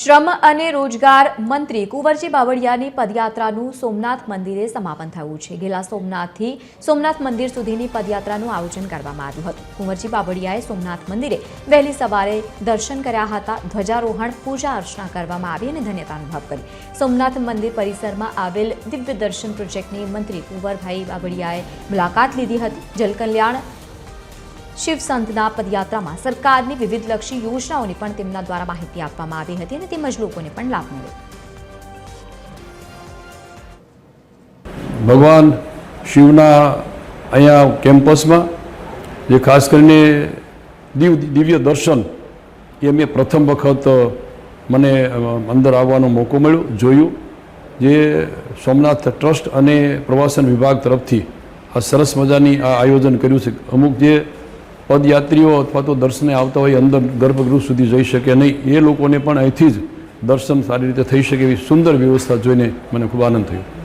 શ્રમ અને રોજગાર મંત્રી કુંવરજી બાવળિયાની પદયાત્રાનું સોમનાથ મંદિરે સમાપન થયું છે. ગેલા સોમનાથથી સોમનાથ મંદિર સુધીની પદયાત્રાનું આયોજન કરવામાં આવ્યું હતું. કુંવરજી બાવળિયાએ સોમનાથ મંદિરે વહેલી સવારે દર્શન કર્યા હતા. ધ્વજારોહણ, પૂજા અર્ચના કરવામાં આવી અને ધન્યતા અનુભવ કરી. સોમનાથ મંદિર પરિસરમાં આવેલ દિવ્ય દર્શન પ્રોજેક્ટની મંત્રી કુંવરભાઈ બાવળિયાએ મુલાકાત લીધી હતી. જલકલ્યાણ શિવ સંતના પદયાત્રામાં સરકારની વિવિધલક્ષી યોજનાઓની પણ તેમના દ્વારા માહિતી આપવામાં આવી હતી અને તેમજ લોકોને પણ લાભ મળ્યો. ભગવાન શિવના અહીંયા કેમ્પસમાં, જે ખાસ કરીને દિવ દિવ્ય દર્શન, એ મેં પ્રથમ વખત મને અંદર આવવાનો મોકો મળ્યો, જોયું. જે સોમનાથ ટ્રસ્ટ અને પ્રવાસન વિભાગ તરફથી આ સરસ મજાની આ આયોજન કર્યું છે. અમુક જે પદયાત્રીઓ અથવા તો દર્શને આવતા હોય અંદર ગર્ભગૃહ સુધી જઈ શકે નહીં. એ લોકોને પણ અહીંથી જ દર્શન સારી રીતે થઈ શકે એવી સુંદર વ્યવસ્થા જોઈને મને ખૂબ આનંદ થયો.